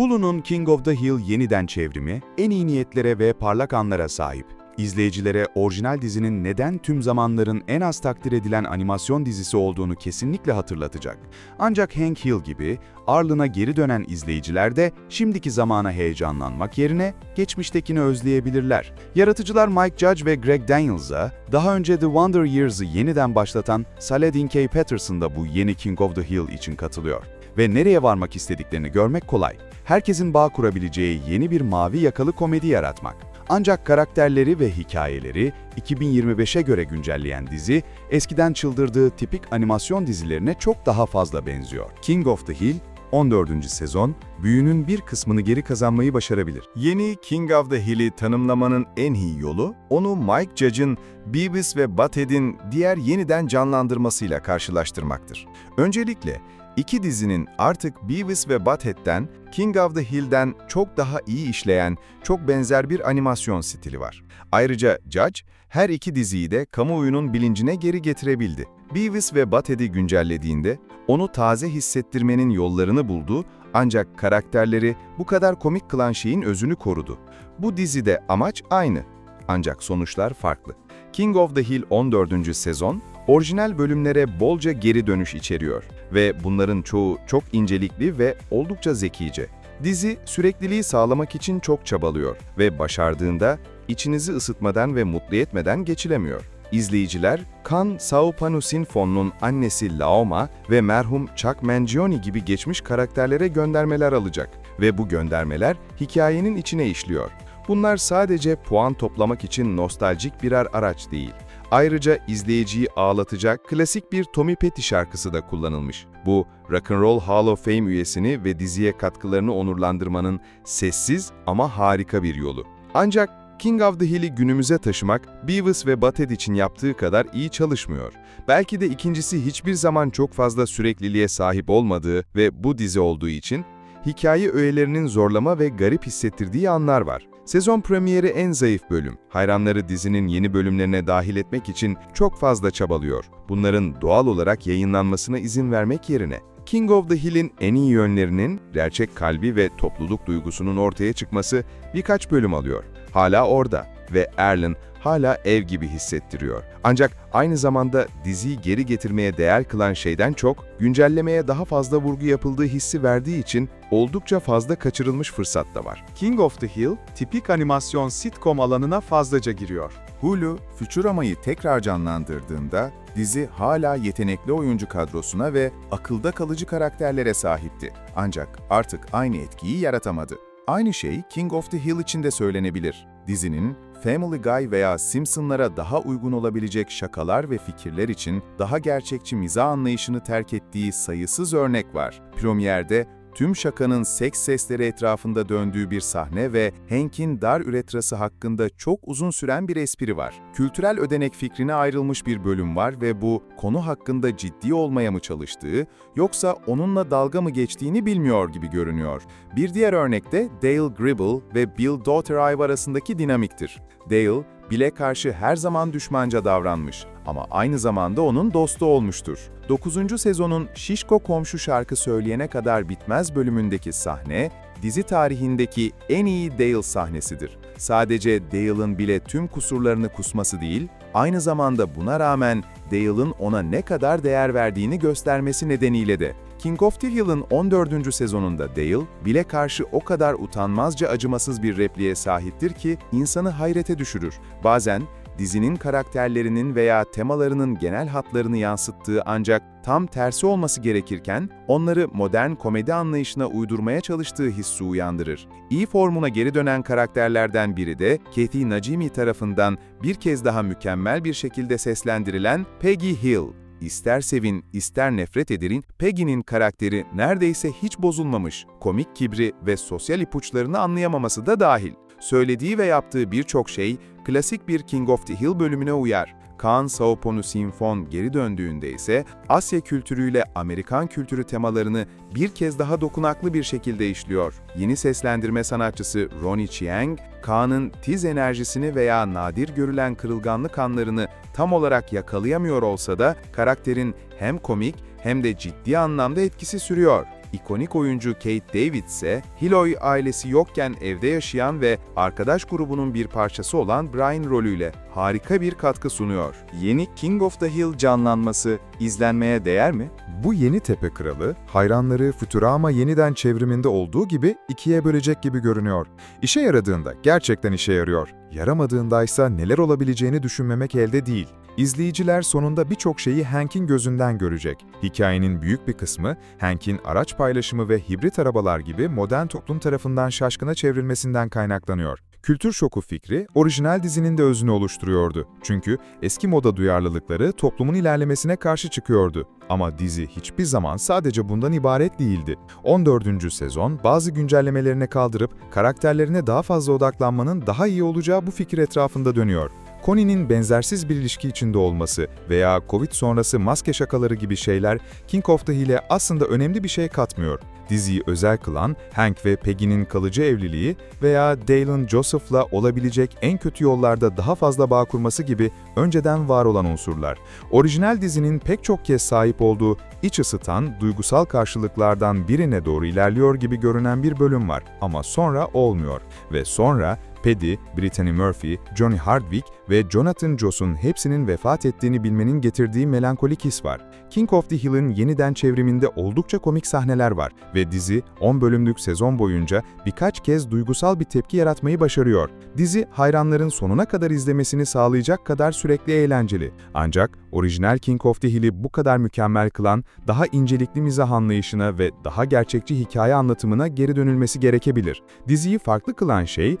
Hulu'nun King of the Hill yeniden çevrimi, en iyi niyetlere ve parlak anlara sahip. İzleyicilere orijinal dizinin neden tüm zamanların en az takdir edilen animasyon dizisi olduğunu kesinlikle hatırlatacak. Ancak Hank Hill gibi Arlen'a geri dönen izleyiciler de şimdiki zamana heyecanlanmak yerine geçmiştekini özleyebilirler. Yaratıcılar Mike Judge ve Greg Daniels'a daha önce The Wonder Years'ı yeniden başlatan Saladin K. Patterson da bu yeni King of the Hill için katılıyor. Ve nereye varmak istediklerini görmek kolay. Herkesin bağ kurabileceği yeni bir mavi yakalı komedi yaratmak. Ancak karakterleri ve hikayeleri 2025'e göre güncelleyen dizi, eskiden çıldırdığı tipik animasyon dizilerine çok daha fazla benziyor. King of the Hill, 14. sezon, büyünün bir kısmını geri kazanmayı başarabilir. Yeni King of the Hill'i tanımlamanın en iyi yolu, onu Mike Judge'ın Beavis ve Butthead'in diğer yeniden canlandırmasıyla karşılaştırmaktır. Öncelikle, iki dizinin artık Beavis ve Butthead'den, King of the Hill'den çok daha iyi işleyen, çok benzer bir animasyon stili var. Ayrıca Judge, her iki diziyi de kamuoyunun bilincine geri getirebildi. Beavis ve Butthead'i güncellediğinde, onu taze hissettirmenin yollarını buldu ancak karakterleri bu kadar komik kılan şeyin özünü korudu. Bu dizide amaç aynı ancak sonuçlar farklı. King of the Hill 14. sezon, orijinal bölümlere bolca geri dönüş içeriyor ve bunların çoğu çok incelikli ve oldukça zekice. Dizi sürekliliği sağlamak için çok çabalıyor ve başardığında içinizi ısıtmadan ve mutlu etmeden geçilemiyor. İzleyiciler, Kan Saupanusinfon'un annesi Laoma ve merhum Chuck Mangione gibi geçmiş karakterlere göndermeler alacak ve bu göndermeler hikayenin içine işliyor. Bunlar sadece puan toplamak için nostaljik birer araç değil. Ayrıca izleyiciyi ağlatacak klasik bir Tommy Petty şarkısı da kullanılmış. Bu, Rock and Roll Hall of Fame üyesini ve diziye katkılarını onurlandırmanın sessiz ama harika bir yolu. Ancak King of the Hill'i günümüze taşımak, Beavis ve Butthead için yaptığı kadar iyi çalışmıyor. Belki de ikincisi hiçbir zaman çok fazla sürekliliğe sahip olmadığı ve bu dizi olduğu için, hikaye öğelerinin zorlama ve garip hissettirdiği anlar var. Sezon premieri en zayıf bölüm. Hayranları dizinin yeni bölümlerine dahil etmek için çok fazla çabalıyor. Bunların doğal olarak yayınlanmasına izin vermek yerine. King of the Hill'in en iyi yönlerinin, gerçek kalbi ve topluluk duygusunun ortaya çıkması birkaç bölüm alıyor. Hala orada ve Erlen hala ev gibi hissettiriyor. Ancak aynı zamanda diziyi geri getirmeye değer kılan şeyden çok, güncellemeye daha fazla vurgu yapıldığı hissi verdiği için oldukça fazla kaçırılmış fırsat da var. King of the Hill, tipik animasyon sitcom alanına fazlaca giriyor. Hulu, Futurama'yı tekrar canlandırdığında dizi hala yetenekli oyuncu kadrosuna ve akılda kalıcı karakterlere sahipti. Ancak artık aynı etkiyi yaratamadı. Aynı şey King of the Hill için de söylenebilir. Dizinin Family Guy veya Simpsonlara daha uygun olabilecek şakalar ve fikirler için daha gerçekçi mizah anlayışını terk ettiği sayısız örnek var. Premier'de tüm şakanın seks sesleri etrafında döndüğü bir sahne ve Hank'in dar üretrası hakkında çok uzun süren bir espri var. Kültürel ödenek fikrine ayrılmış bir bölüm var ve bu konu hakkında ciddi olmaya mı çalıştığı yoksa onunla dalga mı geçtiğini bilmiyor gibi görünüyor. Bir diğer örnekte Dale Gribble ve Bill Daughter-Ive arasındaki dinamiktir. Dale, Bill'e karşı her zaman düşmanca davranmış ama aynı zamanda onun dostu olmuştur. 9. sezonun Şişko Komşu şarkı söyleyene kadar bitmez bölümündeki sahne, dizi tarihindeki en iyi Dale sahnesidir. Sadece Dale'ın bile tüm kusurlarını kusması değil, aynı zamanda buna rağmen Dale'ın ona ne kadar değer verdiğini göstermesi nedeniyle de. King of the Hill'ın 14. sezonunda Dale, bile karşı o kadar utanmazca acımasız bir repliğe sahiptir ki insanı hayrete düşürür. Bazen dizinin karakterlerinin veya temalarının genel hatlarını yansıttığı ancak tam tersi olması gerekirken onları modern komedi anlayışına uydurmaya çalıştığı hissi uyandırır. İyi formuna geri dönen karakterlerden biri de Kathy Najimy tarafından bir kez daha mükemmel bir şekilde seslendirilen Peggy Hill. İster sevin, ister nefret edin, Peggy'nin karakteri neredeyse hiç bozulmamış, komik kibri ve sosyal ipuçlarını anlayamaması da dahil. Söylediği ve yaptığı birçok şey klasik bir King of the Hill bölümüne uyar. Kaan Saoponu Sinfon geri döndüğünde ise Asya kültürüyle Amerikan kültürü temalarını bir kez daha dokunaklı bir şekilde işliyor. Yeni seslendirme sanatçısı Ronnie Chiang, Kaan'ın tiz enerjisini veya nadir görülen kırılganlık anlarını tam olarak yakalayamıyor olsa da karakterin hem komik hem de ciddi anlamda etkisi sürüyor. İkonik oyuncu Kate David ise Hiloy ailesi yokken evde yaşayan ve arkadaş grubunun bir parçası olan Brian rolüyle harika bir katkı sunuyor. Yeni King of the Hill canlanması izlenmeye değer mi? Bu yeni tepe kralı, hayranları Futurama yeniden çevriminde olduğu gibi ikiye bölecek gibi görünüyor. İşe yaradığında gerçekten işe yarıyor. Yaramadığındaysa neler olabileceğini düşünmemek elde değil. İzleyiciler sonunda birçok şeyi Hank'in gözünden görecek. Hikayenin büyük bir kısmı, Hank'in araç paylaşımı ve hibrit arabalar gibi modern toplum tarafından şaşkına çevrilmesinden kaynaklanıyor. Kültür şoku fikri, orijinal dizinin de özünü oluşturuyordu. Çünkü eski moda duyarlılıkları toplumun ilerlemesine karşı çıkıyordu. Ama dizi hiçbir zaman sadece bundan ibaret değildi. 14. sezon bazı güncellemelerine kaldırıp karakterlerine daha fazla odaklanmanın daha iyi olacağı bu fikir etrafında dönüyor. Connie'nin benzersiz bir ilişki içinde olması veya Covid sonrası maske şakaları gibi şeyler King of the Hill'e aslında önemli bir şey katmıyor. Diziyi özel kılan Hank ve Peggy'nin kalıcı evliliği veya Dale'ın Joseph'la olabilecek en kötü yollarda daha fazla bağ kurması gibi önceden var olan unsurlar. Orijinal dizinin pek çok kez sahip olduğu iç ısıtan, duygusal karşılıklardan birine doğru ilerliyor gibi görünen bir bölüm var ama sonra olmuyor ve sonra Paddy, Brittany Murphy, Johnny Hardwick ve Jonathan Joss'un hepsinin vefat ettiğini bilmenin getirdiği melankolik his var. King of the Hill'in yeniden çevriminde oldukça komik sahneler var ve dizi 10 bölümlük sezon boyunca birkaç kez duygusal bir tepki yaratmayı başarıyor. Dizi hayranların sonuna kadar izlemesini sağlayacak kadar sürekli eğlenceli. Ancak orijinal King of the Hill'i bu kadar mükemmel kılan daha incelikli mizah anlayışına ve daha gerçekçi hikaye anlatımına geri dönülmesi gerekebilir. Diziyi farklı kılan şey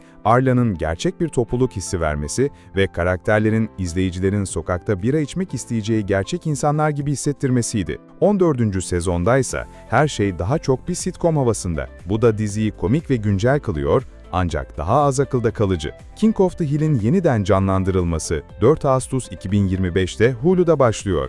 Arla'nın gerçek bir topluluk hissi vermesi ve karakterlerin izleyicilerin sokakta bira içmek isteyeceği gerçek insanlar gibi hissettirmesiydi. 14. sezondaysa her şey daha çok bir sitcom havasında. Bu da diziyi komik ve güncel kılıyor ancak daha az akılda kalıcı. King of the Hill'in yeniden canlandırılması 4 Ağustos 2025'te Hulu'da başlıyor.